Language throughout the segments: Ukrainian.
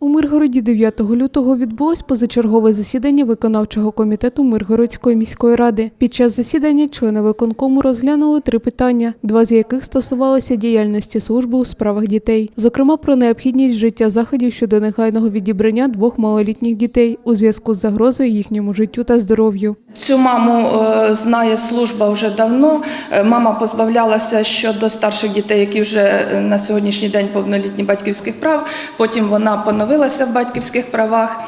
У Миргороді 9 лютого відбулось позачергове засідання виконавчого комітету Миргородської міської ради. Під час засідання члени виконкому розглянули три питання, два з яких стосувалися діяльності служби у справах дітей, зокрема про необхідність вжиття заходів щодо негайного відібрання двох малолітніх дітей у зв'язку з загрозою їхньому життю та здоров'ю. Цю маму е, знає служба вже давно. Е, Мама позбавлялася щодо старших дітей, які вже е, на сьогоднішній день повнолітні батьківських прав. Потім вона поновилася в батьківських правах.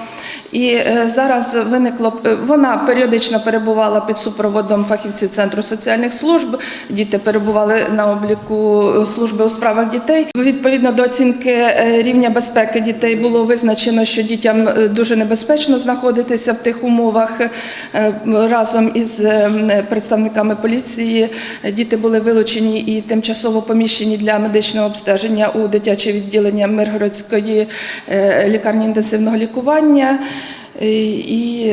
І е, зараз виникло е, вона періодично перебувала під супроводом фахівців центру соціальних служб. Діти перебували на обліку служби у справах дітей. Відповідно до оцінки е, рівня безпеки дітей було визначено, що дітям дуже небезпечно знаходитися в тих умовах. Разом із представниками поліції діти були вилучені і тимчасово поміщені для медичного обстеження у дитяче відділення Миргородської лікарні інтенсивного лікування. І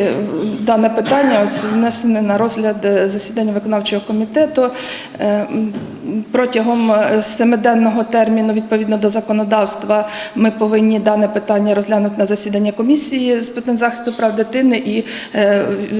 дане питання ось внесене на розгляд е, засідання виконавчого комітету Е, протягом е, семиденного терміну, відповідно до законодавства, ми повинні дане питання розглянути на засідання комісії з питань захисту прав дитини і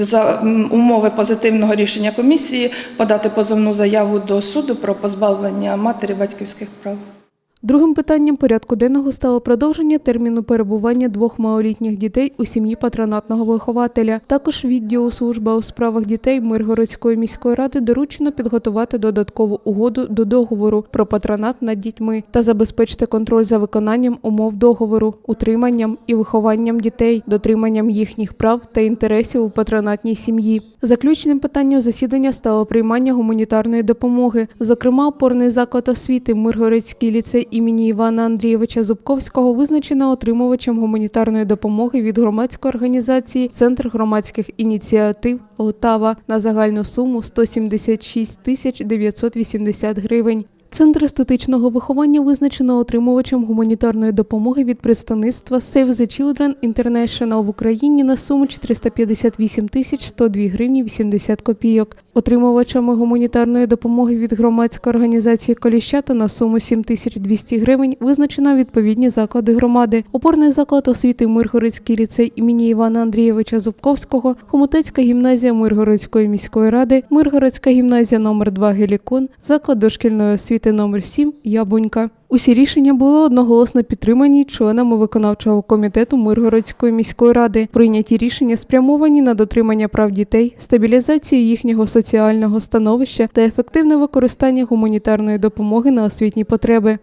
за умови позитивного рішення комісії подати позовну заяву до суду про позбавлення матері батьківських прав. Другим питанням порядку денного стало продовження терміну перебування двох малолітніх дітей у сім'ї патронатного вихователя. Також відділу служба у справах дітей Миргородської міської ради доручено підготувати додаткову угоду до договору про патронат над дітьми та забезпечити контроль за виконанням умов договору, утриманням і вихованням дітей, дотриманням їхніх прав та інтересів у патронатній сім'ї. Заключним питанням засідання стало приймання гуманітарної допомоги. Зокрема, опорний заклад освіти Миргородський ліцей імені Івана Андрійовича Зубковського визначена отримувачем гуманітарної допомоги від громадської організації Центр громадських ініціатив Лтава на загальну суму 176 тисяч 980 гривень. Центр естетичного виховання визначено отримувачем гуманітарної допомоги від представництва Save the Children International в Україні на суму 458 тисяч 102 гривні 80 копійок. Отримувачами гуманітарної допомоги від громадської організації Коліщата на суму 7 тисяч 200 гривень визначено відповідні заклади громади. Опорний заклад освіти Миргородський ліцей імені Івана Андрійовича Зубковського, Хомутецька гімназія Миргородської міської ради, Миргородська гімназія номер 2 Гелікон, заклад дошкільної освіти номер 7 Ябунька. Усі рішення були одноголосно підтримані членами виконавчого комітету Миргородської міської ради. Прийняті рішення спрямовані на дотримання прав дітей, стабілізацію їхнього соціального становища та ефективне використання гуманітарної допомоги на освітні потреби.